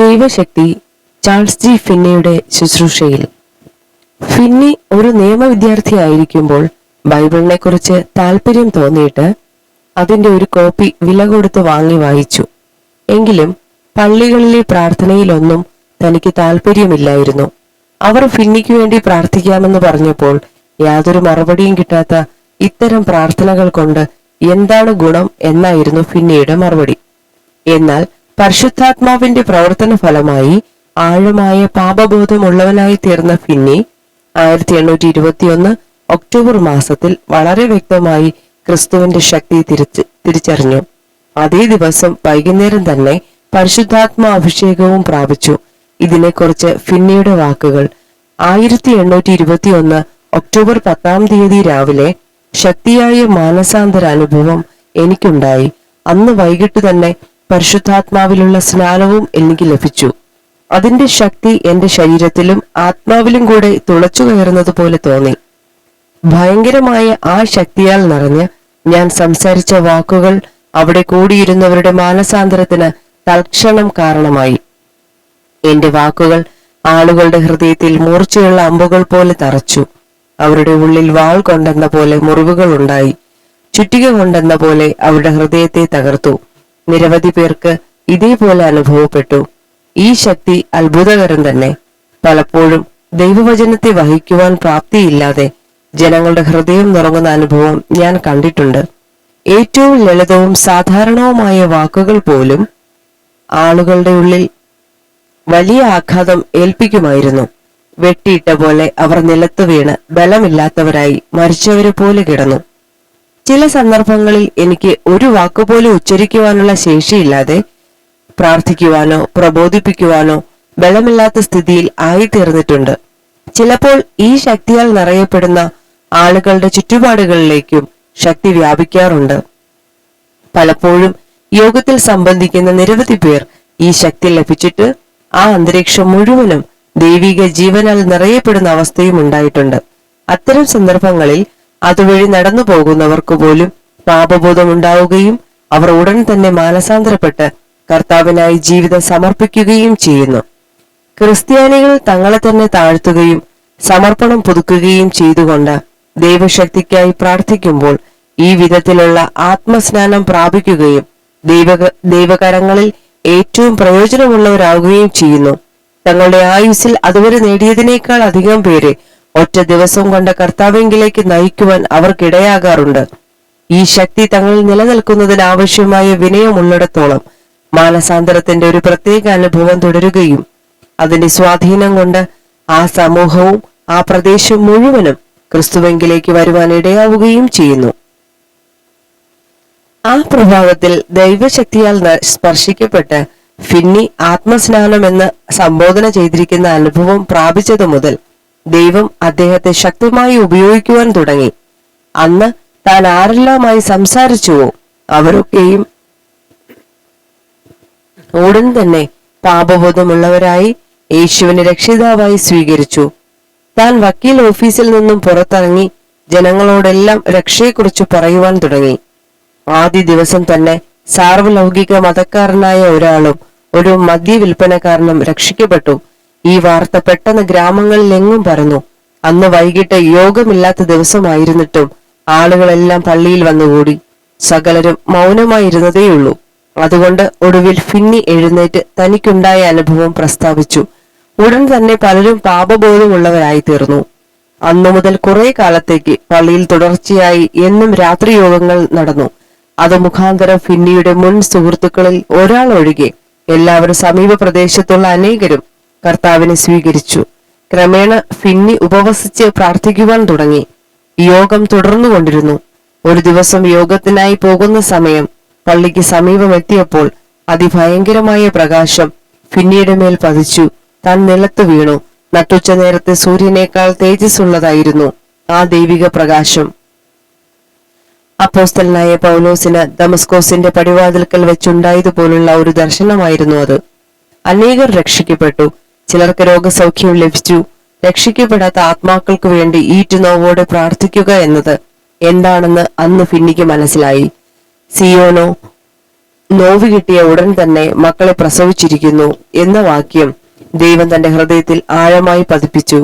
ദൈവശക്തി Charles G ഫിന്നയുടെ ശുശ്രൂഷയിൽ. ഫിന്നി ഒരു നിയമ വിദ്യാർത്ഥിയായിരിക്കുമ്പോൾ ബൈബിളിനെ കുറിച്ച് താല്പര്യം തോന്നിയിട്ട് അതിന്റെ ഒരു കോപ്പി വില കൊടുത്ത് വാങ്ങി വായിച്ചു. എങ്കിലും പള്ളികളിലെ പ്രാർത്ഥനയിലൊന്നും തനിക്ക് താല്പര്യമില്ലായിരുന്നു അവർ ഫിന്നിക്ക് വേണ്ടി പ്രാർത്ഥിക്കാമെന്ന് പറഞ്ഞപ്പോൾ യാതൊരു മറുപടിയും കിട്ടാത്ത ഇത്തരം പ്രാർത്ഥനകൾ കൊണ്ട് എന്താണ് ഗുണം എന്നായിരുന്നു ഫിന്നിയുടെ മറുപടി. എന്നാൽ പരിശുദ്ധാത്മാവിന്റെ പ്രവർത്തന ഫലമായി ആഴമായ പാപബോധമുള്ളവനായി തീർന്ന ഫിന്നി ആയിരത്തി എണ്ണൂറ്റി ഇരുപത്തിയൊന്ന് ഒക്ടോബർ മാസത്തിൽ വളരെ വ്യക്തമായി ക്രിസ്തുവിന്റെ ശക്തി തിരിച്ച് തിരിച്ചറിഞ്ഞു. അതേ ദിവസം വൈകുന്നേരം തന്നെ പരിശുദ്ധാത്മ അഭിഷേകവും പ്രാപിച്ചു. ഇതിനെക്കുറിച്ച് ഫിന്നിയുടെ വാക്കുകൾ ആയിരത്തി എണ്ണൂറ്റി ഇരുപത്തിയൊന്ന് ഒക്ടോബർ പത്താം തീയതി രാവിലെ ശക്തിയായ മാനസാന്തര അനുഭവം എനിക്കുണ്ടായി. അന്ന് വൈകിട്ട് തന്നെ പരിശുദ്ധാത്മാവിലുള്ള സ്നാനവും എനിക്ക് ലഭിച്ചു. അതിന്റെ ശക്തി എന്റെ ശരീരത്തിലും ആത്മാവിലും കൂടെ തുളച്ചു കയറുന്നത് പോലെ തോന്നി. ഭയങ്കരമായ ആ ശക്തിയാൽ നിറഞ്ഞ് ഞാൻ സംസാരിച്ച വാക്കുകൾ അവിടെ കൂടിയിരുന്നവരുടെ മാനസാന്തരത്തിന് തൽക്ഷണം കാരണമായി. എന്റെ വാക്കുകൾ ആളുകളുടെ ഹൃദയത്തിൽ മൂർച്ചയുള്ള അമ്പുകൾ പോലെ തറച്ചു. അവരുടെ ഉള്ളിൽ വാൾ കൊണ്ടെന്ന പോലെ മുറിവുകൾ ഉണ്ടായി. ചുറ്റിക കൊണ്ടെന്ന പോലെ അവരുടെ ഹൃദയത്തെ തകർത്തു. നിരവധി പേർക്ക് ഇതേപോലെ അനുഭവപ്പെട്ടു. ഈ ശക്തി അത്ഭുതകരം തന്നെ. പലപ്പോഴും ദൈവവചനത്തെ വഹിക്കുവാൻ പ്രാപ്തിയില്ലാതെ ജനങ്ങളുടെ ഹൃദയം നിറങ്ങുന്ന അനുഭവം ഞാൻ കണ്ടിട്ടുണ്ട്. ഏറ്റവും ലളിതവും സാധാരണവുമായ വാക്കുകൾ പോലും ആളുകളുടെ ഉള്ളിൽ വലിയ ആഘാതം ഏൽപ്പിക്കുമായിരുന്നു. വെട്ടിയിട്ട പോലെ അവർ നിലത്ത് വീണ് ബലമില്ലാത്തവരായി മരിച്ചവരെ പോലെ കിടന്നു. ചില സന്ദർഭങ്ങളിൽ എനിക്ക് ഒരു വാക്കുപോലും ഉച്ചരിക്കുവാനുള്ള ശേഷിയില്ലാതെ പ്രാർത്ഥിക്കുവാനോ പ്രബോധിപ്പിക്കുവാനോ ബലമില്ലാത്ത സ്ഥിതിയിൽ ആയിത്തീർന്നിട്ടുണ്ട്. ചിലപ്പോൾ ഈ ശക്തിയാൽ നിറയപ്പെടുന്ന ആളുകളുടെ ചുറ്റുപാടുകളിലേക്കും ശക്തി വ്യാപിക്കാറുണ്ട്. പലപ്പോഴും യോഗത്തിൽ സംബന്ധിക്കുന്ന നിരവധി പേർ ഈ ശക്തി ലഭിച്ചിട്ട് ആ അന്തരീക്ഷം മുഴുവനും ദൈവിക ജീവനാൽ നിറയപ്പെടുന്ന അവസ്ഥയും ഉണ്ടായിട്ടുണ്ട്. അത്തരം സന്ദർഭങ്ങളിൽ അതുവഴി നടന്നു പോകുന്നവർക്ക് പോലും പാപബോധം ഉണ്ടാവുകയും അവർ ഉടൻ തന്നെ മാനസാന്തരപ്പെട്ട് കർത്താവിനായി ജീവിതം സമർപ്പിക്കുകയും ചെയ്യുന്നു. ക്രിസ്ത്യാനികൾ തങ്ങളെ തന്നെ താഴ്ത്തുകയും സമർപ്പണം പുതുക്കുകയും ചെയ്തുകൊണ്ട് ദൈവശക്തിക്കായി പ്രാർത്ഥിക്കുമ്പോൾ ഈ വിധത്തിലുള്ള ആത്മസ്നാനം പ്രാപിക്കുകയും ദൈവ ദൈവകരങ്ങളിൽ ഏറ്റവും പ്രയോജനമുള്ളവരാകുകയും ചെയ്യുന്നു. തങ്ങളുടെ ആയുസ്സിൽ അതുവരെ നേടിയതിനേക്കാൾ അധികം പേരെ ഒറ്റ ദിവസം കൊണ്ട് കർത്താവെങ്കിലേക്ക് നയിക്കുവാൻ അവർക്കിടയാകാറുണ്ട്. ഈ ശക്തി തങ്ങളിൽ നിലനിൽക്കുന്നതിന് ആവശ്യമായ വിനയമുള്ളിടത്തോളം മാനസാന്തരത്തിന്റെ ഒരു പ്രത്യേക അനുഭവം തുടരുകയും അതിന്റെ സ്വാധീനം കൊണ്ട് ആ സമൂഹവും ആ പ്രദേശം മുഴുവനും ക്രിസ്തുവെങ്കിലേക്ക് വരുവാൻ ഇടയാവുകയും ചെയ്യുന്നു. ആ പ്രഭാവത്തിൽ ദൈവശക്തിയാൽ സ്പർശിക്കപ്പെട്ട് ഫിന്നി ആത്മസ്നാനം എന്ന് സംബോധന ചെയ്തിരിക്കുന്ന അനുഭവം പ്രാപിച്ചതു മുതൽ ദൈവം അദ്ദേഹത്തെ ശക്തമായി ഉപയോഗിക്കുവാൻ തുടങ്ങി. അന്ന് താൻ ആരെല്ലാമായി സംസാരിച്ചുവോ? അവരൊക്കെയും ഉടൻ തന്നെ പാപബോധമുള്ളവരായി യേശുവിനെ രക്ഷിതാവായി സ്വീകരിച്ചു. താൻ വക്കീൽ ഓഫീസിൽ നിന്നും പുറത്തിറങ്ങി ജനങ്ങളോടെല്ലാം രക്ഷയെക്കുറിച്ച് പറയുവാൻ തുടങ്ങി. ആദ്യ ദിവസം തന്നെ സാർവലൗകിക മതക്കാരനായ ഒരാളും ഒരു മദ്യ വിൽപ്പനക്കാരനും രക്ഷിക്കപ്പെട്ടു. ഈ വാർത്ത പെട്ടെന്ന് ഗ്രാമങ്ങളിലെങ്ങും പരന്നു. അന്ന് വൈകിട്ട് യോഗമില്ലാത്ത ദിവസമായിരുന്നിട്ടും ആളുകളെല്ലാം പള്ളിയിൽ വന്നുകൂടി. സകലരും മൗനമായിരുന്നതേയുള്ളൂ. അതുകൊണ്ട് ഒടുവിൽ ഫിന്നി എഴുന്നേറ്റ് തനിക്കുണ്ടായ അനുഭവം പ്രസ്താവിച്ചു. ഉടൻ തന്നെ പലരും പാപബോധമുള്ളവരായി തീർന്നു അന്നു മുതൽ കുറെ കാലത്തേക്ക് പള്ളിയിൽ തുടർച്ചയായി എന്നും രാത്രി യോഗങ്ങൾ നടന്നു. അത് മുഖാന്തരം ഫിന്നിയുടെ മുൻ സുഹൃത്തുക്കളിൽ ഒരാൾ ഒഴികെ എല്ലാവരും സമീപ പ്രദേശത്തുള്ള അനേകരും കർത്താവിനെ സ്വീകരിച്ചു. ക്രമേണ ഫിന്നി ഉപവസിച്ച് പ്രാർത്ഥിക്കുവാൻ തുടങ്ങി. യോഗം തുടർന്നുകൊണ്ടിരുന്നു. ഒരു ദിവസം യോഗത്തിനായി പോകുന്ന സമയം പള്ളിക്ക് സമീപമെത്തിയപ്പോൾ അതിഭയങ്കരമായ പ്രകാശം ഫിന്നിയുടെ മേൽ പതിച്ചു. താൻ നിലത്ത് വീണു. നട്ടുച്ച നേരത്തെ സൂര്യനേക്കാൾ തേജസ്സുള്ളതായിരുന്നു ആ ദൈവിക പ്രകാശം. അപ്പോസ്തലനായ പൗലോസിന് ദമസ്കോസിന്റെ പടിവാതിൽക്കൽ വെച്ചുണ്ടായതുപോലുള്ള ഒരു ദർശനമായിരുന്നു അത്. അനേകർ രക്ഷിക്കപ്പെട്ടു. ചിലർക്ക് രോഗസൗഖ്യം ലഭിച്ചു. രക്ഷിക്കപ്പെടാത്ത ആത്മാക്കൾക്ക് വേണ്ടി ഈറ്റുനോവോടെ പ്രാർത്ഥിക്കുക എന്നത് എന്താണെന്ന് അന്ന് ഫിന്നിക്ക് മനസ്സിലായി. സിയോനോ നോവ് കിട്ടിയ ഉടൻ തന്നെ മക്കളെ പ്രസവിച്ചിരിക്കുന്നു എന്ന വാക്യം ദൈവം തന്റെ ഹൃദയത്തിൽ ആഴമായി പതിപ്പിച്ചു.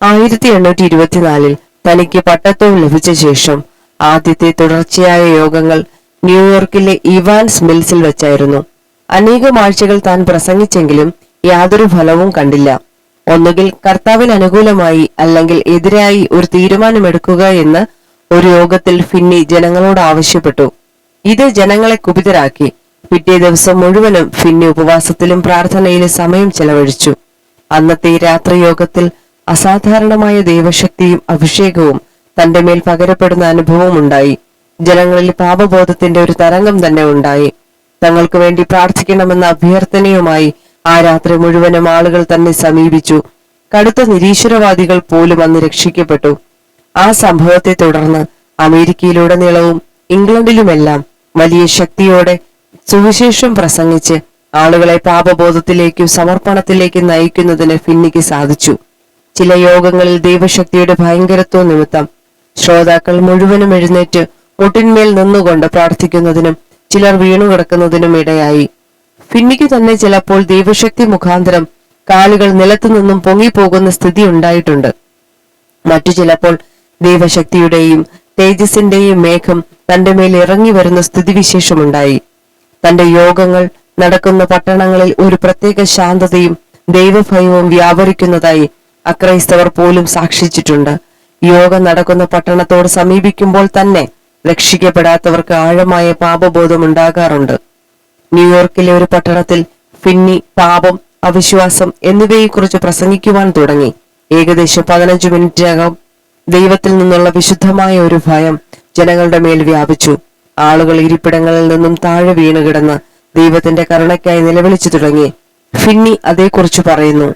ആയിരത്തി എണ്ണൂറ്റി ഇരുപത്തിനാലിൽ തനിക്ക് പട്ടത്വം ലഭിച്ച ശേഷം ആദ്യത്തെ തുടർച്ചയായ യോഗങ്ങൾ ന്യൂയോർക്കിലെ ഇവാൻസ് മിൽസിൽ വെച്ചായിരുന്നു. അനേകം ആഴ്ചകൾ താൻ പ്രസംഗിച്ചെങ്കിലും യാതൊരു ഫലവും കണ്ടില്ല. ഒന്നുകിൽ കർത്താവിന് അനുകൂലമായി അല്ലെങ്കിൽ എതിരായി ഒരു തീരുമാനമെടുക്കുക എന്ന് ഒരു യോഗത്തിൽ ഫിന്നി ജനങ്ങളോട് ആവശ്യപ്പെട്ടു. ഇത് ജനങ്ങളെ കുപിതരാക്കി. പിറ്റേ ദിവസം മുഴുവനും ഫിന്നി ഉപവാസത്തിലും പ്രാർത്ഥനയിലും സമയം ചെലവഴിച്ചു. അന്നത്തെ രാത്രി യോഗത്തിൽ അസാധാരണമായ ദൈവശക്തിയും അഭിഷേകവും തന്റെ മേൽ പകരപ്പെടുന്ന അനുഭവം ഉണ്ടായി. ജനങ്ങളിൽ പാപബോധത്തിന്റെ ഒരു തരംഗം തന്നെ ഉണ്ടായി. തങ്ങൾക്ക് വേണ്ടി പ്രാർത്ഥിക്കണമെന്ന അഭ്യർത്ഥനയുമായി ആ രാത്രി മുഴുവനും ആളുകൾ തന്നെ സമീപിച്ചു. കടുത്ത നിരീശ്വരവാദികൾ പോലും അന്ന് രക്ഷിക്കപ്പെട്ടു. ആ സംഭവത്തെ തുടർന്ന് അമേരിക്കയിലുടനീളവും ഇംഗ്ലണ്ടിലുമെല്ലാം വലിയ ശക്തിയോടെ സുവിശേഷം പ്രസംഗിച്ച് ആളുകളെ പാപബോധത്തിലേക്കും സമർപ്പണത്തിലേക്കും നയിക്കുന്നതിന് ഫിന്നിക്ക് സാധിച്ചു. ചില യോഗങ്ങളിൽ ദൈവശക്തിയുടെ ഭയങ്കരത്വം നിമിത്തം ശ്രോതാക്കൾ മുഴുവനും എഴുന്നേറ്റ് മുട്ടിന്മേൽ നിന്നുകൊണ്ട് പ്രാർത്ഥിക്കുന്നതിനും ചിലർ വീണു കിടക്കുന്നതിനും ഇടയായി. ഫിന്നിക്ക് തന്നെ ചിലപ്പോൾ ദൈവശക്തി മുഖാന്തരം കാലുകൾ നിലത്തു നിന്നും പൊങ്ങിപ്പോകുന്ന സ്ഥിതി ഉണ്ടായിട്ടുണ്ട്. മറ്റു ചിലപ്പോൾ ദൈവശക്തിയുടെയും തേജസ്സിന്റെയും മേഘം തന്റെ മേൽ ഇറങ്ങി വരുന്ന സ്ഥിതിവിശേഷമുണ്ടായി. തന്റെ യോഗങ്ങൾ നടക്കുന്ന പട്ടണങ്ങളിൽ ഒരു പ്രത്യേക ശാന്തതയും ദൈവഭയവും വ്യാപരിക്കുന്നതായി അക്രൈസ്തവർ പോലും സാക്ഷിച്ചിട്ടുണ്ട്. യോഗം നടക്കുന്ന പട്ടണത്തോട് സമീപിക്കുമ്പോൾ തന്നെ രക്ഷിക്കപ്പെടാത്തവർക്ക് ആഴമായ പാപബോധം ഉണ്ടാകാറുണ്ട് ന്യൂയോർക്കിലെ ഒരു പട്ടണത്തിൽ ഫിന്നി പാപം അവിശ്വാസം എന്നിവയെക്കുറിച്ച് പ്രസംഗിക്കുവാൻ തുടങ്ങി. ഏകദേശം പതിനഞ്ചു മിനിറ്റിനകം ദൈവത്തിൽ നിന്നുള്ള വിശുദ്ധമായ ഒരു ഭയം ജനങ്ങളുടെ മേൽ വ്യാപിച്ചു. ആളുകൾ ഇരിപ്പിടങ്ങളിൽ നിന്നും താഴെ വീണു കിടന്ന് ദൈവത്തിന്റെ കരുണയ്ക്കായി നിലവിളിച്ചു തുടങ്ങി. ഫിന്നി അതേക്കുറിച്ച് പറയുന്നു.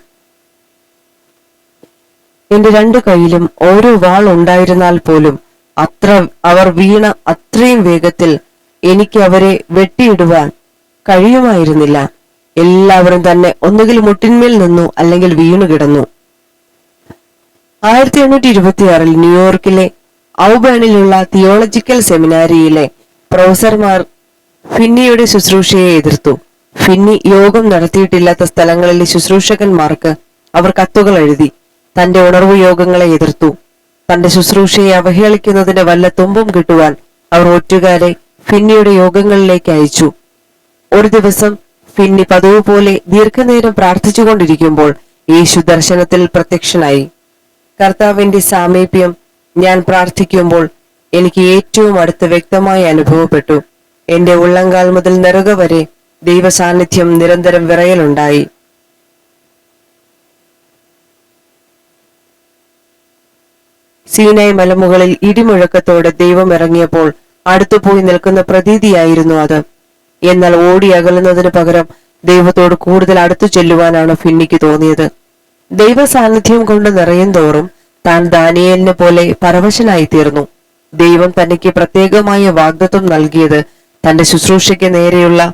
എന്റെ രണ്ടു കൈയിലും ഓരോ വാൾ ഉണ്ടായിരുന്നാൽ പോലും അത്ര അവർ വീണ അത്രയും വേഗത്തിൽ എനിക്ക് അവരെ വെട്ടിയിടുവാൻ കഴിയുമായിരുന്നില്ല. എല്ലാവരും തന്നെ ഒന്നുകിൽ മുട്ടിന്മേൽ നിന്നു അല്ലെങ്കിൽ വീണു കിടന്നു. ആയിരത്തി എണ്ണൂറ്റി ഇരുപത്തിയാറിൽ ന്യൂയോർക്കിലെ ഔബേണിലുള്ള തിയോളജിക്കൽ സെമിനാരിയിലെ പ്രൊഫസർമാർ ഫിന്നിയുടെ ശുശ്രൂഷയെ എതിർത്തു. ഫിന്നി യോഗം നടത്തിയിട്ടില്ലാത്ത സ്ഥലങ്ങളിലെ ശുശ്രൂഷകന്മാർക്ക് അവർ കത്തുകൾ എഴുതി തന്റെ ഉണർവ് യോഗങ്ങളെ എതിർത്തു. തന്റെ ശുശ്രൂഷയെ അവഹേളിക്കുന്നതിന് വല്ല തുമ്പും കിട്ടുവാൻ അവർ ഒറ്റുകാരെ ഫിന്നിയുടെ യോഗങ്ങളിലേക്ക് അയച്ചു. ഒരു ദിവസം ഫിന്നി പതിവ് പോലെ ദീർഘനേരം പ്രാർത്ഥിച്ചുകൊണ്ടിരിക്കുമ്പോൾ യേശു ദർശനത്തിൽ പ്രത്യക്ഷനായി. കർത്താവിന്റെ സാമീപ്യം ഞാൻ പ്രാർത്ഥിക്കുമ്പോൾ എനിക്ക് ഏറ്റവും അടുത്ത് വ്യക്തമായി അനുഭവപ്പെട്ടു. എന്റെ ഉള്ളങ്കാൽ മുതൽ നിറക വരെ ദൈവസാന്നിധ്യം നിരന്തരം വിറയലുണ്ടായി. സീനായ് മലമുകളിൽ ഇടിമുഴക്കത്തോടെ ദൈവം ഇറങ്ങിയപ്പോൾ അടുത്തുപോയി നിൽക്കുന്ന പ്രതീതിയായിരുന്നു അത്. എന്നാൽ ഓടി അകലുന്നതിന് പകരം ദൈവത്തോട് കൂടുതൽ അടുത്തു ചെല്ലുവാനാണ് ഫിന്നിക്ക് തോന്നിയത്. ദൈവ സാന്നിധ്യം കൊണ്ട് നിറയും തോറും താൻ ദാനിയേലിനെ പോലെ പരവശനായി തീർന്നു ദൈവം തനിക്ക് പ്രത്യേകമായ വാഗ്ദത്വം നൽകിയത് തന്റെ ശുശ്രൂഷയ്ക്ക് നേരെയുള്ള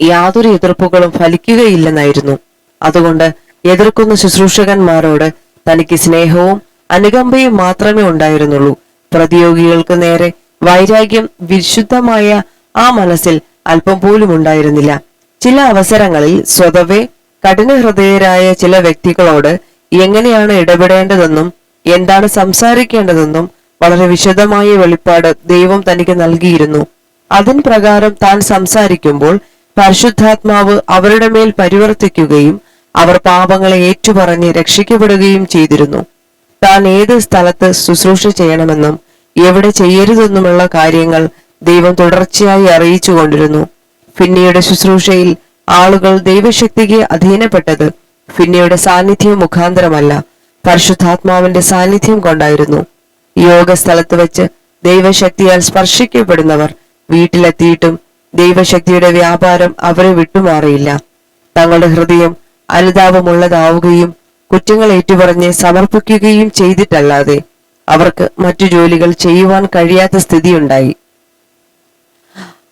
യാതൊരു എതിർപ്പുകളും ഫലിക്കുകയില്ലെന്നായിരുന്നു. അതുകൊണ്ട് എതിർക്കുന്ന ശുശ്രൂഷകന്മാരോട് തനിക്ക് സ്നേഹവും അനുകമ്പയും മാത്രമേ ഉണ്ടായിരുന്നുള്ളൂ. പ്രതിയോഗികൾക്ക് നേരെ വൈരാഗ്യം വിശുദ്ധമായ ആ മനസ്സിൽ അല്പം പോലും ഉണ്ടായിരുന്നില്ല. ചില അവസരങ്ങളിൽ സ്വതവേ കഠിനഹൃദയരായ ചില വ്യക്തികളോട് എങ്ങനെയാണ് ഇടപെടേണ്ടതെന്നും എന്താണ് സംസാരിക്കേണ്ടതെന്നും വളരെ വിശദമായ വെളിപ്പാട് ദൈവം തനിക്ക് നൽകിയിരുന്നു. അതിൻ പ്രകാരം താൻ സംസാരിക്കുമ്പോൾ പരിശുദ്ധാത്മാവ് അവരുടെ മേൽ പരിവർത്തിക്കുകയും അവർ പാപങ്ങളെ ഏറ്റുപറഞ്ഞ് രക്ഷിക്കപ്പെടുകയും ചെയ്തിരുന്നു. താൻ ഏത് സ്ഥലത്ത് ശുശ്രൂഷ ചെയ്യണമെന്നും എവിടെ ചെയ്യരുതെന്നുമുള്ള കാര്യങ്ങൾ ദൈവം തുടർച്ചയായി അറിയിച്ചു കൊണ്ടിരുന്നു. ഫിന്നിയുടെ ശുശ്രൂഷയിൽ ആളുകൾ ദൈവശക്തിക്ക് അധീനപ്പെട്ടത് ഫിന്നിയുടെ സാന്നിധ്യം മുഖാന്തരമല്ല പരിശുദ്ധാത്മാവിന്റെ സാന്നിധ്യം കൊണ്ടായിരുന്നു. യോഗ സ്ഥലത്ത് വെച്ച് ദൈവശക്തിയാൽ സ്പർശിക്കപ്പെടുന്നവർ വീട്ടിലെത്തിയിട്ടും ദൈവശക്തിയുടെ വ്യാപാരം അവരെ വിട്ടുമാറിയില്ല. തങ്ങളുടെ ഹൃദയം അനുതാപമുള്ളതാവുകയും കുറ്റങ്ങൾ ഏറ്റുപറഞ്ഞ് സമർപ്പിക്കുകയും ചെയ്തിട്ടല്ലാതെ അവർക്ക് മറ്റു ജോലികൾ ചെയ്യുവാൻ കഴിയാത്ത സ്ഥിതിയുണ്ടായി.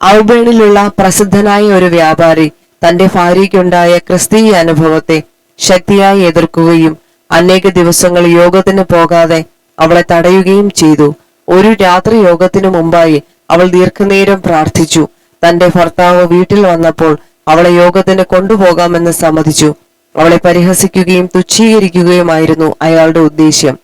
ഔബേണിലുള്ള പ്രസിദ്ധനായ ഒരു വ്യാപാരി തന്റെ ഭാര്യയ്ക്കുണ്ടായ ക്രിസ്തീയ അനുഭവത്തെ ശക്തിയായി എതിർക്കുകയും അനേക ദിവസങ്ങൾ യോഗത്തിന് പോകാതെ അവളെ തടയുകയും ചെയ്തു. ഒരു രാത്രി യോഗത്തിനു മുമ്പായി അവൾ ദീർഘനേരം പ്രാർത്ഥിച്ചു. തന്റെ ഭർത്താവ് വീട്ടിൽ വന്നപ്പോൾ അവളെ യോഗത്തിന് കൊണ്ടുപോകാമെന്ന് സമ്മതിച്ചു. അവളെ പരിഹസിക്കുകയും തുച്ഛീകരിക്കുകയുമായിരുന്നു അയാളുടെ ഉദ്ദേശ്യം.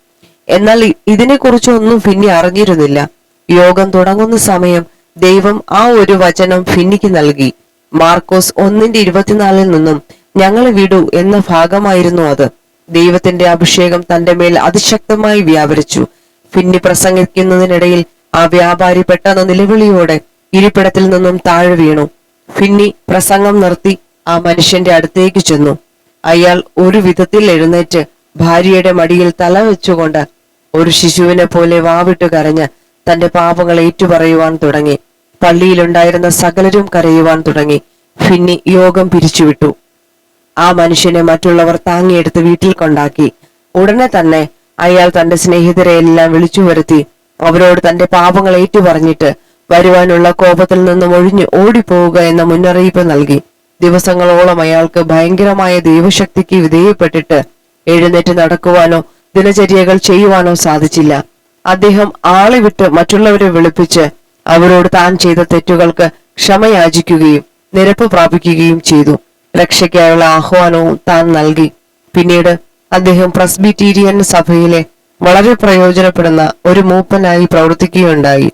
എന്നാൽ ഇതിനെക്കുറിച്ചൊന്നും ഫിന്നി അറിഞ്ഞിരുന്നില്ല. യോഗം തുടങ്ങുന്ന സമയം ദൈവം ആ ഒരു വചനം ഫിന്നിക്ക് നൽകി. മാർക്കോസ് ഒന്നിന്റെ ഇരുപത്തിനാലിൽ നിന്നും ഞങ്ങളെ വിടൂ എന്ന ഭാഗമായിരുന്നു അത്. ദൈവത്തിന്റെ അഭിഷേകം തന്റെ മേൽ അതിശക്തമായി വ്യാപരിച്ചു. ഫിന്നി പ്രസംഗിക്കുന്നതിനിടയിൽ ആ വ്യാപാരി പെട്ടെന്ന് നിലവിളിയോടെ ഇരിപ്പിടത്തിൽ നിന്നും താഴെ വീണു. ഫിന്നി പ്രസംഗം നിർത്തി ആ മനുഷ്യന്റെ അടുത്തേക്ക് ചെന്നു. അയാൾ ഒരു വിധത്തിൽ എഴുന്നേറ്റ് ഭാര്യയുടെ മടിയിൽ തല വെച്ചുകൊണ്ട് ഒരു ശിശുവിനെ പോലെ വാവിട്ട് കരഞ്ഞ് തന്റെ പാപങ്ങൾ ഏറ്റുപറയുവാൻ തുടങ്ങി. പള്ളിയിലുണ്ടായിരുന്ന സകലരും കരയുവാൻ തുടങ്ങി. ഫിന്നി യോഗം പിരിച്ചുവിട്ടു. ആ മനുഷ്യനെ മറ്റുള്ളവർ താങ്ങിയെടുത്ത് വീട്ടിൽ കൊണ്ടാക്കി. ഉടനെ തന്നെ അയാൾ തന്റെ സ്നേഹിതരെ എല്ലാം വിളിച്ചു വരുത്തി. അവരോട് തന്റെ പാപങ്ങൾ ഏറ്റുപറഞ്ഞിട്ട് വരുവാനുള്ള കോപത്തിൽ നിന്നും ഒഴിഞ്ഞ് ഓടിപ്പോവുക എന്ന മുന്നറിയിപ്പ് നൽകി. ദിവസങ്ങളോളം അയാൾക്ക് ഭയങ്കരമായ ദൈവശക്തിക്ക് വിധേയപ്പെട്ടിട്ട് എഴുന്നേറ്റ് നടക്കുവാനോ ദിനചര്യകൾ ചെയ്യുവാനോ സാധിച്ചില്ല. അദ്ദേഹം ആളെ വിട്ട് മറ്റുള്ളവരെ വിളിപ്പിച്ച് അവരോട് താൻ ചെയ്ത തെറ്റുകൾക്ക് ക്ഷമയാചിക്കുകയും നിരപ്പ് പ്രാപിക്കുകയും ചെയ്തു. രക്ഷയ്ക്കായുള്ള ആഹ്വാനവും താൻ നൽകി. പിന്നീട് അദ്ദേഹം പ്രസ്ബിറ്റീരിയൻ സഭയിലെ വളരെ പ്രയോജനപ്പെടുന്ന ഒരു മൂപ്പനായി പ്രവർത്തിക്കുകയുണ്ടായി.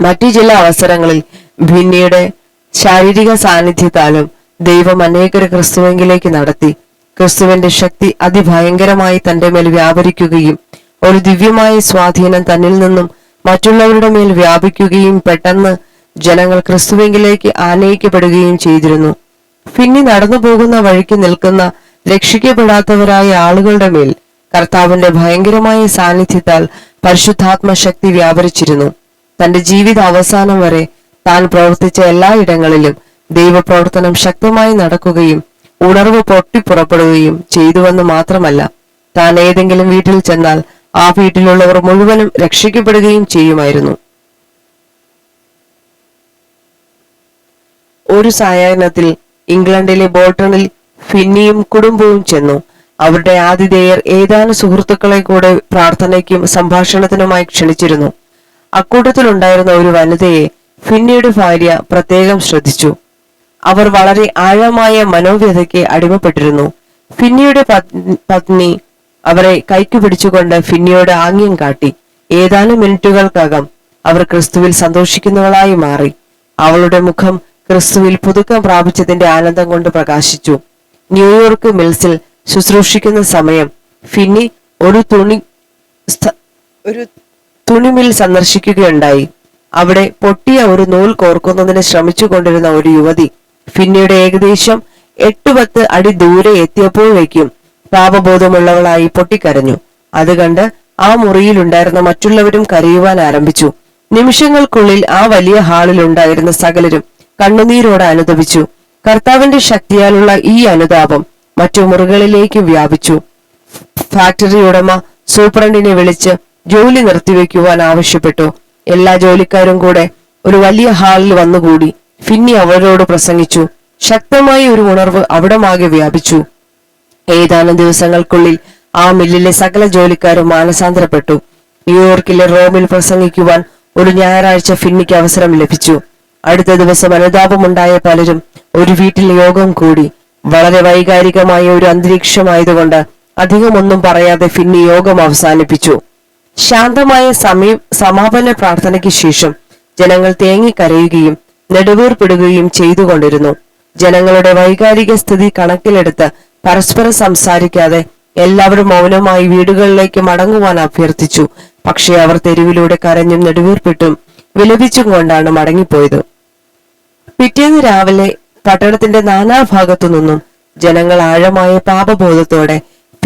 മറ്റു ചില അവസരങ്ങളിൽ ഭിന്നിയുടെ ശാരീരിക സാന്നിധ്യത്താലും ദൈവം അനേകരെ ക്രിസ്തുവെങ്കിലേക്ക് നടത്തി. ക്രിസ്തുവിന്റെ ശക്തി അതിഭയങ്കരമായി തന്റെ മേൽ വ്യാപരിക്കുകയും ഒരു ദിവ്യമായ സ്വാധീനം തന്നിൽ നിന്നും മറ്റുള്ളവരുടെ മേൽ വ്യാപിക്കുകയും പെട്ടെന്ന് ജനങ്ങൾ ക്രിസ്തുവെങ്കിലേക്ക് ആനയിക്കപ്പെടുകയും ചെയ്തിരുന്നു. പിന്നെ നടന്നു പോകുന്ന വഴിക്ക് നിൽക്കുന്ന രക്ഷിക്കപ്പെടാത്തവരായ ആളുകളുടെ മേൽ കർത്താവിന്റെ ഭയങ്കരമായ സാന്നിധ്യത്താൽ പരിശുദ്ധാത്മ ശക്തി വ്യാപരിച്ചിരുന്നു. തന്റെ ജീവിത അവസാനം വരെ താൻ പ്രവർത്തിച്ച എല്ലായിടങ്ങളിലും ദൈവപ്രവർത്തനം ശക്തമായി നടക്കുകയും ഉണർവ് പൊട്ടിപ്പുറപ്പെടുകയും ചെയ്തുവെന്ന് മാത്രമല്ല താൻ ഏതെങ്കിലും വീട്ടിൽ ചെന്നാൽ ആ വീട്ടിലുള്ളവർ മുഴുവനും രക്ഷിക്കപ്പെടുകയും ചെയ്യുമായിരുന്നു. ഒരു സായാഹ്നത്തിൽ ഇംഗ്ലണ്ടിലെ ബോൾട്ടണിൽ ഫിന്നിയും കുടുംബവും ചെന്നു. അവരുടെ ആതിഥേയർ ഏതാനും സുഹൃത്തുക്കളെ കൂടെ പ്രാർത്ഥനയ്ക്കും സംഭാഷണത്തിനുമായി ക്ഷണിച്ചിരുന്നു. അക്കൂട്ടത്തിലുണ്ടായിരുന്ന ഒരു വനിതയെ ഫിന്നിയുടെ ഭാര്യ പ്രത്യേകം ശ്രദ്ധിച്ചു. അവർ വളരെ ആഴമായ മനോവ്യതയ്ക്ക് അടിമപ്പെട്ടിരുന്നു. ഫിന്നിയുടെ പത്നി അവരെ കൈക്കു പിടിച്ചുകൊണ്ട് ഫിന്നിയോട് ആംഗ്യം കാട്ടി. ഏതാനും മിനിറ്റുകൾക്കകം അവർ ക്രിസ്തുവിൽ സന്തോഷിക്കുന്നവളായി മാറി. അവളുടെ മുഖം ക്രിസ്തുവിൽ പുതുക്കം പ്രാപിച്ചതിന്റെ ആനന്ദം കൊണ്ട് പ്രകാശിച്ചു. ന്യൂയോർക്ക് മിൽസിൽ ശുശ്രൂഷിക്കുന്ന സമയം ഫിന്നി ഒരു തുണി ഒരു തുണിമിൽ സന്ദർശിക്കുകയുണ്ടായി. അവിടെ പൊട്ടിയ ഒരു നൂൽ കോർക്കുന്നതിന് ശ്രമിച്ചുകൊണ്ടിരുന്ന ഒരു യുവതി പിന്നീട് ഏകദേശം എട്ടു പത്ത് അടി ദൂരെ എത്തിയപ്പോഴേക്കും പാപബോധമുള്ളവളായി പൊട്ടിക്കരഞ്ഞു. അത് കണ്ട് ആ മുറിയിലുണ്ടായിരുന്ന മറ്റുള്ളവരും കരയുവാൻ ആരംഭിച്ചു. നിമിഷങ്ങൾക്കുള്ളിൽ ആ വലിയ ഹാളിൽ ഉണ്ടായിരുന്ന സകലരും കണ്ണുനീരോട് അനുദപിച്ചു. കർത്താവിന്റെ ശക്തിയാലുള്ള ഈ അനുതാപം മറ്റു മുറികളിലേക്ക് വ്യാപിച്ചു. ഫാക്ടറി ഉടമ സൂപ്രണ്ടിനെ വിളിച്ച് ജോലി നിർത്തിവെക്കുവാൻ ആവശ്യപ്പെട്ടു. എല്ലാ ജോലിക്കാരും കൂടെ ഒരു വലിയ ഹാളിൽ വന്നുകൂടി. ഫിന്നി അവരോട് പ്രസംഗിച്ചു. ശക്തമായ ഒരു ഉണർവ് അവിടമാകെ വ്യാപിച്ചു. ഏതാനും ദിവസങ്ങൾക്കുള്ളിൽ ആ മില്ലിലെ സകല ജോലിക്കാരും മാനസാന്തരപ്പെട്ടു. ന്യൂയോർക്കിലെ റോമിൽ പ്രസംഗിക്കുവാൻ ഒരു ഞായറാഴ്ച ഫിന്നിക്ക് അവസരം ലഭിച്ചു. അടുത്ത ദിവസം അനുതാപമുണ്ടായ പലരും ഒരു വീട്ടിൽ യോഗം കൂടി. വളരെ വൈകാരികമായ ഒരു അന്തരീക്ഷമായതുകൊണ്ട് അധികമൊന്നും പറയാതെ ഫിന്നി യോഗം അവസാനിപ്പിച്ചു. ശാന്തമായ സമീ സമാപന പ്രാർത്ഥനയ്ക്ക് ശേഷം ജനങ്ങൾ തേങ്ങിക്കരയുകയും നെടുവീർപ്പിടുകയും ചെയ്തുകൊണ്ടിരുന്നു. ജനങ്ങളുടെ വൈകാരിക സ്ഥിതി കണക്കിലെടുത്ത് പരസ്പരം സംസാരിക്കാതെ എല്ലാവരും മൗനമായി വീടുകളിലേക്ക് മടങ്ങുവാൻ അഭ്യർത്ഥിച്ചു. പക്ഷേ അവർ തെരുവിലൂടെ കരഞ്ഞും നെടുവീർപ്പിട്ടും വിലപിച്ചും കൊണ്ടാണ് മടങ്ങിപ്പോയത്. പിറ്റേന്ന് രാവിലെ പട്ടണത്തിന്റെ നാനാഭാഗത്തു നിന്നും ജനങ്ങൾ ആഴമായ പാപബോധത്തോടെ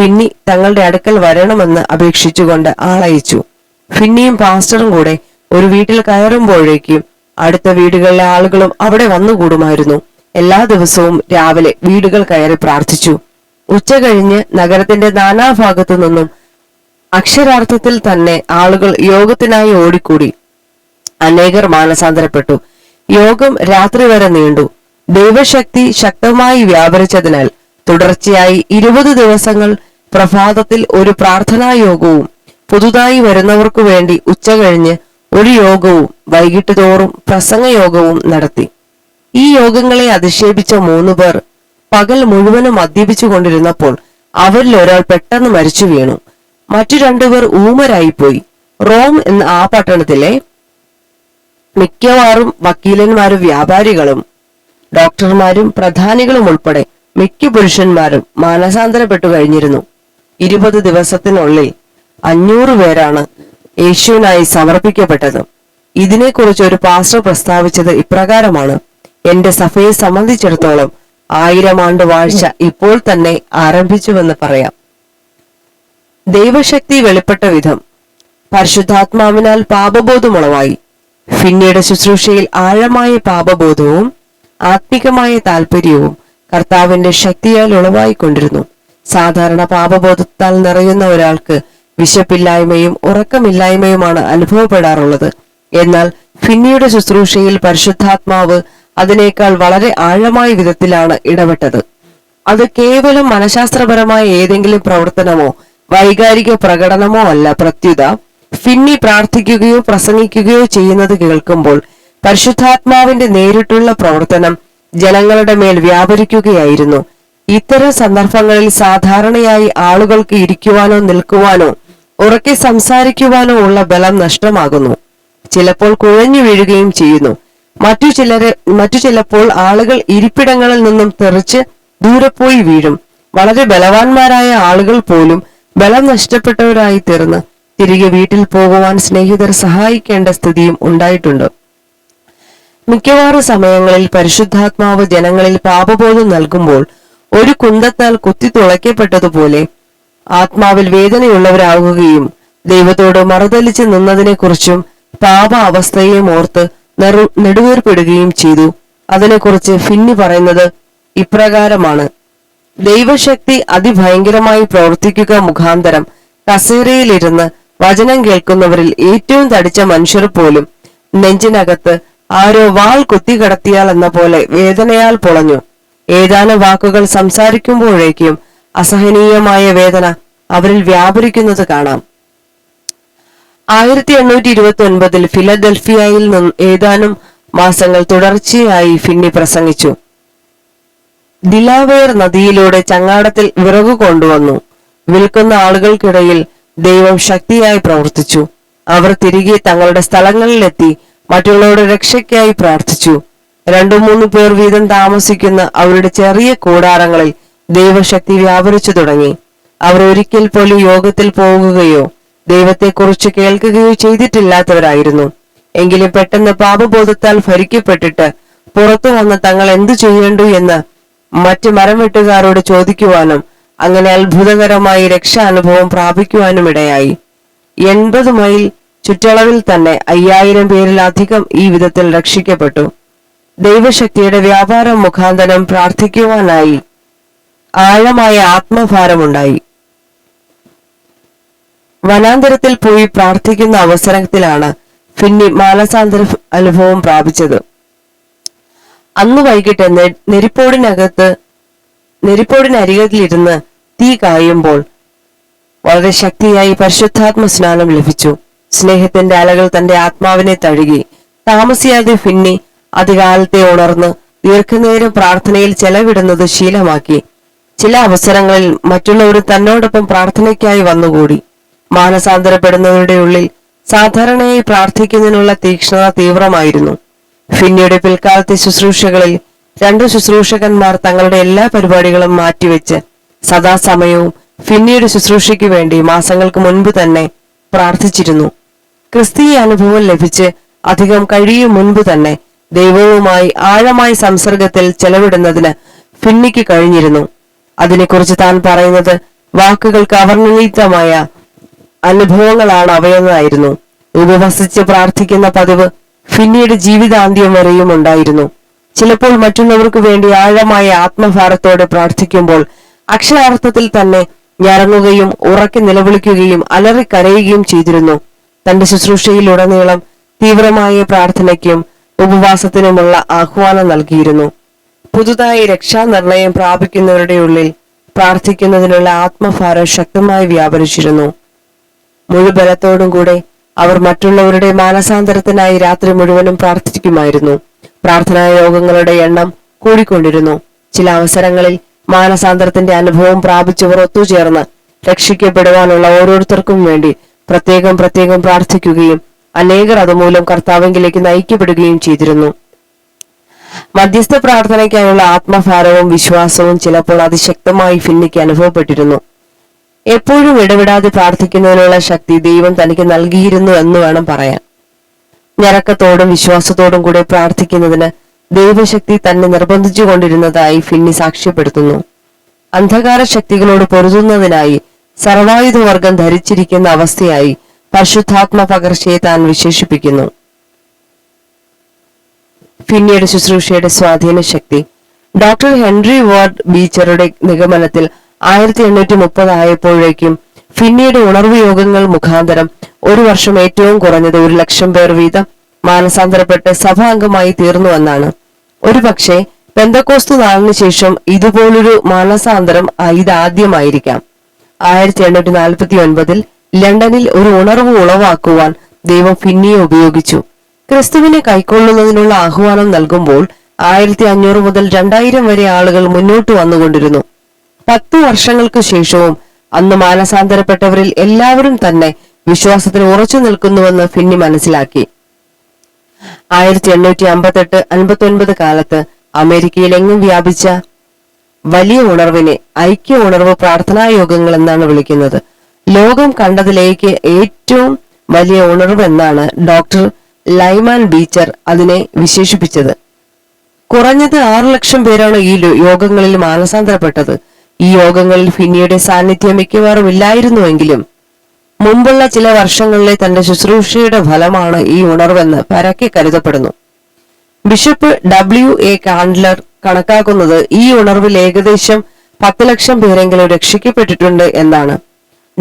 ഫിന്നി തങ്ങളുടെ അടുക്കൽ വരണമെന്ന് അപേക്ഷിച്ചുകൊണ്ട് ആളയച്ചു. ഫിന്നിയും പാസ്റ്ററും കൂടെ ഒരു വീട്ടിൽ കയറുമ്പോഴേക്കും അടുത്ത വീടുകളിലെ ആളുകളും അവിടെ വന്നുകൂടുമായിരുന്നു. എല്ലാ ദിവസവും രാവിലെ വീടുകൾ കയറി പ്രാർത്ഥിച്ചു. ഉച്ച കഴിഞ്ഞ് നഗരത്തിന്റെ നാനാഭാഗത്തു നിന്നും അക്ഷരാർത്ഥത്തിൽ തന്നെ ആളുകൾ യോഗത്തിനായി ഓടിക്കൂടി. അനേകർ മാനസാന്തരപ്പെട്ടു. യോഗം രാത്രി വരെ നീണ്ടു. ദൈവശക്തി ശക്തമായി വ്യാപരിച്ചതിനാൽ തുടർച്ചയായി ഇരുപത് ദിവസങ്ങൾ പ്രഭാതത്തിൽ ഒരു പ്രാർത്ഥനാ യോഗവും പുതുതായി വരുന്നവർക്കു വേണ്ടി ഉച്ച ഉച്ചകഴിഞ്ഞ് ഒരു യോഗവും വൈകിട്ട് തോറും പ്രസംഗ യോഗവും നടത്തി. ഈ യോഗങ്ങളെ അധിക്ഷേപിച്ച മൂന്നു പേർ പകൽ മുഴുവനും മദ്യപിച്ചു കൊണ്ടിരുന്നപ്പോൾ അവരിൽ ഒരാൾ പെട്ടെന്ന് മരിച്ചു വീണു. മറ്റു രണ്ടുപേർ ഊമരായിപ്പോയി. റോം എന്ന ആ പട്ടണത്തിലെ മിക്കവാറും വക്കീലന്മാരും വ്യാപാരികളും ഡോക്ടർമാരും പ്രധാനികളും ഉൾപ്പെടെ മിക്ക പുരുഷന്മാരും മാനസാന്തരപ്പെട്ടു കഴിഞ്ഞിരുന്നു. ഇരുപത് ദിവസത്തിനുള്ളിൽ അഞ്ഞൂറ് പേരാണ് യേശുവിനായി സമർപ്പിക്കപ്പെട്ടത്. ഇതിനെക്കുറിച്ച് ഒരു പാസ്റ്റർ പ്രസ്താവിച്ചത് ഇപ്രകാരമാണ്. എന്റെ സഭയെ സംബന്ധിച്ചിടത്തോളം ആയിരം ആണ്ട് വാഴ്ച ഇപ്പോൾ തന്നെ ആരംഭിച്ചുവെന്ന് പറയാം. ദൈവശക്തി വെളിപ്പെട്ട വിധം പരിശുദ്ധാത്മാവിനാൽ പാപബോധമുളവായി. ഫിന്നിയുടെ ശുശ്രൂഷയിൽ ആഴമായ പാപബോധവും ആത്മികമായ താല്പര്യവും കർത്താവിന്റെ ശക്തിയാൽ ഉളവായിക്കൊണ്ടിരുന്നു. സാധാരണ പാപബോധത്താൽ നിറയുന്ന ഒരാൾക്ക് വിശപ്പില്ലായ്മയും ഉറക്കമില്ലായ്മയുമാണ് അനുഭവപ്പെടാറുള്ളത്. എന്നാൽ ഫിന്നിയുടെ ശുശ്രൂഷയിൽ പരിശുദ്ധാത്മാവ് അതിനേക്കാൾ വളരെ ആഴമായ വിധത്തിലാണ് ഇടപെട്ടത്. അത് കേവലം മനഃശാസ്ത്രപരമായ ഏതെങ്കിലും പ്രവർത്തനമോ വൈകാരിക പ്രകടനമോ അല്ല പ്രത്യുത. ഫിന്നി പ്രാർത്ഥിക്കുകയോ പ്രസംഗിക്കുകയോ ചെയ്യുന്നത് കേൾക്കുമ്പോൾ പരിശുദ്ധാത്മാവിന്റെ നേരിട്ടുള്ള പ്രവർത്തനം ജനങ്ങളുടെ മേൽ വ്യാപരിക്കുകയായിരുന്നു. ഇത്തരം സന്ദർഭങ്ങളിൽ സാധാരണയായി ആളുകൾക്ക് ഇരിക്കുവാനോ നിൽക്കുവാനോ ഉറക്കെ സംസാരിക്കുവാനോ ഉള്ള ബലം നഷ്ടമാകുന്നു. ചിലപ്പോൾ കുഴഞ്ഞു വീഴുകയും ചെയ്യുന്നു. മറ്റു ചിലരെ മറ്റു ചിലപ്പോൾ ആളുകൾ ഇരിപ്പിടങ്ങളിൽ നിന്നും തെറിച്ച് ദൂരെ പോയി വീഴും. വളരെ ബലവാന്മാരായ ആളുകൾ പോലും ബലം നഷ്ടപ്പെട്ടവരായി തീർന്ന് തിരികെ വീട്ടിൽ പോകുവാൻ സ്നേഹിതർ സഹായിക്കേണ്ട സ്ഥിതിയും ഉണ്ടായിട്ടുണ്ട്. മിക്കവാറും സമയങ്ങളിൽ പരിശുദ്ധാത്മാവ് ജനങ്ങളിൽ പാപബോധം നൽകുമ്പോൾ ഒരു കുന്തത്താൽ കുത്തി തുളയ്ക്കപ്പെട്ടതുപോലെ ആത്മാവിൽ വേദനയുള്ളവരാകുകയും ദൈവത്തോട് മറുതലിച്ച് നിന്നതിനെക്കുറിച്ചും പാപ അവസ്ഥയെയും ഓർത്ത് നെറു നെടുവേർപ്പെടുകയും ചെയ്തു. അതിനെക്കുറിച്ച് ഫിന്നി പറയുന്നത് ഇപ്രകാരമാണ്. ദൈവശക്തി അതിഭയങ്കരമായി പ്രവർത്തിക്കുക മുഖാന്തരം കസേരയിലിരുന്ന് വചനം കേൾക്കുന്നവരിൽ ഏറ്റവും തടിച്ച മനുഷ്യർ പോലും നെഞ്ചിനകത്ത് ആരോ വാൾ കുത്തിക്കടത്തിയാൽ എന്ന പോലെ വേദനയാൽ പൊളഞ്ഞു. ഏതാനും വാക്കുകൾ സംസാരിക്കുമ്പോഴേക്കും അസഹനീയമായ വേദന അവരിൽ വ്യാപരിക്കുന്നത് കാണാം. ആയിരത്തി എണ്ണൂറ്റി ഇരുപത്തി ഒൻപതിൽ ഫിലഡൽഫിയയിൽ നിന്ന് ഏതാനും മാസങ്ങൾ തുടർച്ചയായി ഫിന്നി പ്രസംഗിച്ചു. ദിലാവേർ നദിയിലൂടെ ചങ്ങാടത്തിൽ വിറകു കൊണ്ടുവന്നു. വിൽക്കുന്ന ആളുകൾക്കിടയിൽ ദൈവം ശക്തിയായി പ്രവർത്തിച്ചു. അവർ തിരികെ തങ്ങളുടെ സ്ഥലങ്ങളിലെത്തി മറ്റുള്ളവരുടെ രക്ഷയ്ക്കായി പ്രാർത്ഥിച്ചു. രണ്ടു മൂന്ന് പേർ വീതം താമസിക്കുന്ന അവരുടെ ചെറിയ കൂടാരങ്ങളിൽ ദൈവശക്തി വ്യാപരിച്ചു തുടങ്ങി. അവർ ഒരിക്കൽ പോലും യോഗത്തിൽ പോകുകയോ ദൈവത്തെക്കുറിച്ച് കേൾക്കുകയോ ചെയ്തിട്ടില്ലാത്തവരായിരുന്നു. എങ്കിലും പെട്ടെന്ന് പാപബോധത്താൽ ഭരിക്കപ്പെട്ടിട്ട് പുറത്തു വന്ന് തങ്ങൾ എന്തു ചെയ്യേണ്ടു എന്ന് മറ്റ് മരം വെട്ടുകാരോട് ചോദിക്കുവാനും അങ്ങനെ അത്ഭുതകരമായി രക്ഷാനുഭവം പ്രാപിക്കുവാനും ഇടയായി. എൺപത് മൈൽ ചുറ്റളവിൽ തന്നെ അയ്യായിരം പേരിലധികം ഈ വിധത്തിൽ രക്ഷിക്കപ്പെട്ടു. ദൈവശക്തിയുടെ വ്യാപാരം മുഖാന്തരം പ്രാർത്ഥിക്കുവാനായി ആഴമായ ആത്മഭാരമുണ്ടായി. വനാന്തരത്തിൽ പോയി പ്രാർത്ഥിക്കുന്ന അവസരത്തിലാണ് ഫിന്നി മാനസാന്തര അനുഭവം പ്രാപിച്ചത്. അന്ന് വൈകിട്ട് നെരിപ്പോടിനകത്ത് നെരിപ്പോടിനരികത്തിലിരുന്ന് തീ കായുമ്പോൾ വളരെ ശക്തിയായി പരിശുദ്ധാത്മ സ്നാനം ലഭിച്ചു. സ്നേഹത്തിന്റെ അലകൾ തന്റെ ആത്മാവിനെ തഴുകി. താമസിയാതെ ഫിന്നി അധികാലത്തെ ഉണർന്ന് ദീർഘനേരം പ്രാർത്ഥനയിൽ ചെലവിടുന്നത് ശീലമാക്കി. ചില അവസരങ്ങളിൽ മറ്റുള്ളവർ തന്നോടൊപ്പം പ്രാർത്ഥനയ്ക്കായി വന്നുകൂടി. മാനസാന്തരപ്പെടുന്നവരുടെ ഉള്ളിൽ സാധാരണയായി പ്രാർത്ഥിക്കുന്നതിനുള്ള തീക്ഷ്ണത തീവ്രമായിരുന്നു. ഫിന്നിയുടെ പിൽക്കാലത്തെ ശുശ്രൂഷകളിൽ രണ്ട് ശുശ്രൂഷകന്മാർ തങ്ങളുടെ എല്ലാ പരിപാടികളും മാറ്റിവെച്ച് സദാസമയവും ഫിന്നിയുടെ ശുശ്രൂഷയ്ക്ക് വേണ്ടി മാസങ്ങൾക്ക് മുൻപ് തന്നെ പ്രാർത്ഥിച്ചിരുന്നു. ക്രിസ്തീയ അനുഭവം ലഭിച്ച് അധികം കഴിയും മുൻപ് തന്നെ ദൈവവുമായി ആഴമായ സംസർഗത്തിൽ ചെലവിടുന്നതിന് ഫിന്നിക്ക് കഴിഞ്ഞിരുന്നു. അതിനെക്കുറിച്ച് താൻ പറയുന്നത് വാക്കുകൾക്ക് അവർണീതമായ അനുഭവങ്ങളാണ് അവയെന്നായിരുന്നു. ഉപവസിച്ച് പ്രാർത്ഥിക്കുന്ന പതിവ് ഫിന്നിയുടെ ജീവിതാന്ത്യം വരെയും ഉണ്ടായിരുന്നു. ചിലപ്പോൾ മറ്റുള്ളവർക്ക് വേണ്ടി ആഴമായ ആത്മഭാരത്തോടെ പ്രാർത്ഥിക്കുമ്പോൾ അക്ഷരാർത്ഥത്തിൽ തന്നെ ഞരങ്ങുകയും ഉറക്കി നിലവിളിക്കുകയും അലറിക്കരയുകയും ചെയ്തിരുന്നു. തന്റെ ശുശ്രൂഷയിലുടനീളം തീവ്രമായ പ്രാർത്ഥനയ്ക്കും ഉപവാസത്തിനുമുള്ള ആഹ്വാനം നൽകിയിരുന്നു. പുതുതായി രക്ഷാനിർണയം പ്രാപിക്കുന്നവരുടെ ഉള്ളിൽ പ്രാർത്ഥിക്കുന്നതിനുള്ള ആത്മഭാരം ശക്തമായി വ്യാപരിച്ചിരുന്നു. മുഴുബലത്തോടും കൂടെ അവർ മറ്റുള്ളവരുടെ മാനസാന്തരത്തിനായി രാത്രി മുഴുവനും പ്രാർത്ഥിക്കുമായിരുന്നു. പ്രാർത്ഥനാ യോഗങ്ങളുടെ എണ്ണം കൂടിക്കൊണ്ടിരുന്നു. ചില അവസരങ്ങളിൽ മാനസാന്തരത്തിന്റെ അനുഭവം പ്രാപിച്ചവർ ഒത്തുചേർന്ന് രക്ഷിക്കപ്പെടുവാനുള്ള ഓരോരുത്തർക്കും വേണ്ടി പ്രത്യേകം പ്രത്യേകം പ്രാർത്ഥിക്കുകയും അനേകർ അതുമൂലം കർത്താവെങ്കിലേക്ക് നയിക്കപ്പെടുകയും ചെയ്തിരുന്നു. മധ്യസ്ഥ പ്രാർത്ഥനയ്ക്കായുള്ള ആത്മഭാരവും വിശ്വാസവും ചിലപ്പോൾ അതിശക്തമായി ഫിന്നിക്ക് അനുഭവപ്പെട്ടിരുന്നു. എപ്പോഴും ഇടവിടാതെ പ്രാർത്ഥിക്കുന്നതിനുള്ള ശക്തി ദൈവം തനിക്ക് നൽകിയിരുന്നു എന്ന് വേണം പറയാൻ. ഞരക്കത്തോടും വിശ്വാസത്തോടും കൂടെ പ്രാർത്ഥിക്കുന്നതിന് ദൈവശക്തി തന്നെ നിർബന്ധിച്ചു കൊണ്ടിരുന്നതായി ഫിന്നി സാക്ഷ്യപ്പെടുത്തുന്നു. അന്ധകാര ശക്തികളോട് പൊരുതുന്നതിനായി സർവായുധവർഗം ധരിച്ചിരിക്കുന്ന അവസ്ഥയായി പരിശുദ്ധാത്മ പകർച്ചയെ താൻ വിശേഷിപ്പിക്കുന്നു. ഫിന്നിയുടെ ശുശ്രൂഷയുടെ സ്വാധീന ശക്തി. ഡോക്ടർ ഹെൻറി വാർഡ് ബീച്ചറുടെ നിഗമനത്തിൽ ആയിരത്തി എണ്ണൂറ്റി മുപ്പത് ആയപ്പോഴേക്കും ഫിന്നിയുടെ ഉണർവ് യോഗങ്ങൾ മുഖാന്തരം ഒരു വർഷം ഏറ്റവും കുറഞ്ഞത് ഒരു ലക്ഷം പേർ വീതം മാനസാന്തരപ്പെട്ട് സഭാംഗമായി തീർന്നുവെന്നാണ് ഒരുപക്ഷെ പെന്തക്കോസ്തു നാളിന് ശേഷം ഇതുപോലൊരു മാനസാന്തരം ഇതാദ്യമായിരിക്കാം. ആയിരത്തി എണ്ണൂറ്റി നാൽപ്പത്തി ഒൻപതിൽ ലണ്ടനിൽ ഒരു ഉണർവ് ഉളവാക്കുവാൻ ദൈവം ഫിന്നിയെ ഉപയോഗിച്ചു. ക്രിസ്തുവിനെ കൈക്കൊള്ളുന്നതിനുള്ള ആഹ്വാനം നൽകുമ്പോൾ ആയിരത്തി അഞ്ഞൂറ് മുതൽ രണ്ടായിരം വരെ ആളുകൾ മുന്നോട്ട് വന്നുകൊണ്ടിരുന്നു. പത്തു വർഷങ്ങൾക്ക് ശേഷവും അന്ന് മാനസാന്തരപ്പെട്ടവരിൽ എല്ലാവരും തന്നെ വിശ്വാസത്തിൽ ഉറച്ചു നിൽക്കുന്നുവെന്ന് ഫിന്നി മനസ്സിലാക്കി. ആയിരത്തി എണ്ണൂറ്റി അമ്പത്തെട്ട് അൻപത്തി ഒൻപത് കാലത്ത് അമേരിക്കയിൽ എങ്ങും വ്യാപിച്ച വലിയ ഉണർവിനെ ഐക്യ ഉണർവ് പ്രാർത്ഥനാ യോഗങ്ങൾ എന്നാണ് വിളിക്കുന്നത്. ലോകം കണ്ടതിലേക്ക് ഏറ്റവും വലിയ ഉണർവെന്നാണ് ഡോക്ടർ ലൈമാൻ ബീച്ചർ അതിനെ വിശേഷിപ്പിച്ചത്. കുറഞ്ഞത് ആറു ലക്ഷം പേരാണ് ഈ യോഗങ്ങളിൽ മാനസാന്തരപ്പെട്ടത്. ഈ യോഗങ്ങളിൽ ഫിന്നിയുടെ സാന്നിധ്യം മിക്കവാറും ഇല്ലായിരുന്നുവെങ്കിലും മുമ്പുള്ള ചില വർഷങ്ങളിലെ തന്റെ ശുശ്രൂഷയുടെ ഫലമാണ് ഈ ഉണർവെന്ന് പരക്കെ കരുതപ്പെടുന്നു. ബിഷപ്പ് ഡബ്ല്യു എ കാൻഡ്ലർ കണക്കാക്കുന്നത് ഈ ഉണർവിൽ ഏകദേശം പത്ത് ലക്ഷം പേരെങ്കിലും രക്ഷിക്കപ്പെട്ടിട്ടുണ്ട് എന്നാണ്.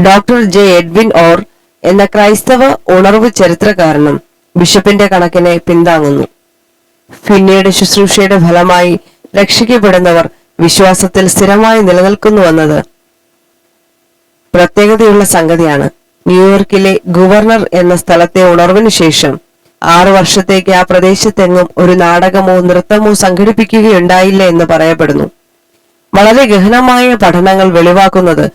ഡോക്ടർ ജെ എഡ്വിൻ ഓർ എന്ന ക്രൈസ്തവ ഉണർവ് ചരിത്രകാരനും ബിഷപ്പിന്റെ കണക്കിനെ പിന്താങ്ങുന്നു. പിന്നീട് ശുശ്രൂഷയുടെ ഫലമായി രക്ഷിക്കപ്പെടുന്നവർ വിശ്വാസത്തിൽ സ്ഥിരമായി നിലനിൽക്കുന്നുവെന്നത് പ്രത്യേകതയുള്ള സംഗതിയാണ്. ന്യൂയോർക്കിലെ ഗവർണർ എന്ന സ്ഥലത്തെ ഉണർവിന് ശേഷം ആറു വർഷത്തേക്ക് ആ പ്രദേശത്തെങ്ങും ഒരു നാടകമോ നൃത്തമോ സംഘടിപ്പിക്കുകയുണ്ടായില്ല എന്ന് പറയപ്പെടുന്നു. വളരെ ഗഹനമായ പഠനങ്ങൾ വെളിവാക്കുന്നത്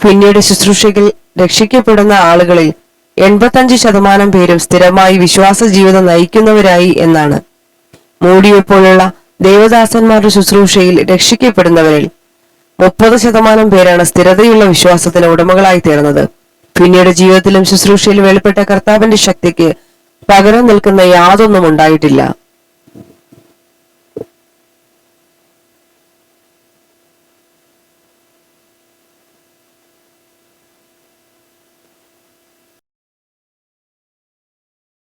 ഫിന്നിയുടെ ശുശ്രൂഷയിൽ രക്ഷിക്കപ്പെടുന്ന ആളുകളിൽ എൺപത്തഞ്ച് ശതമാനം പേരും സ്ഥിരമായി വിശ്വാസ ജീവിതം നയിക്കുന്നവരായി എന്നാണ്. മൂടിയെപ്പോലുള്ള ദേവദാസന്മാരുടെ ശുശ്രൂഷയിൽ രക്ഷിക്കപ്പെടുന്നവരിൽ മുപ്പത് ശതമാനം പേരാണ് സ്ഥിരതയുള്ള വിശ്വാസത്തിന് ഉടമകളായി തീർന്നത്. പിന്നീട് ജീവിതത്തിലും ശുശ്രൂഷയിലും വെളിപ്പെട്ട കർത്താവിന്റെ ശക്തിക്ക് പകരം നിൽക്കുന്ന യാതൊന്നും ഉണ്ടായിട്ടില്ല.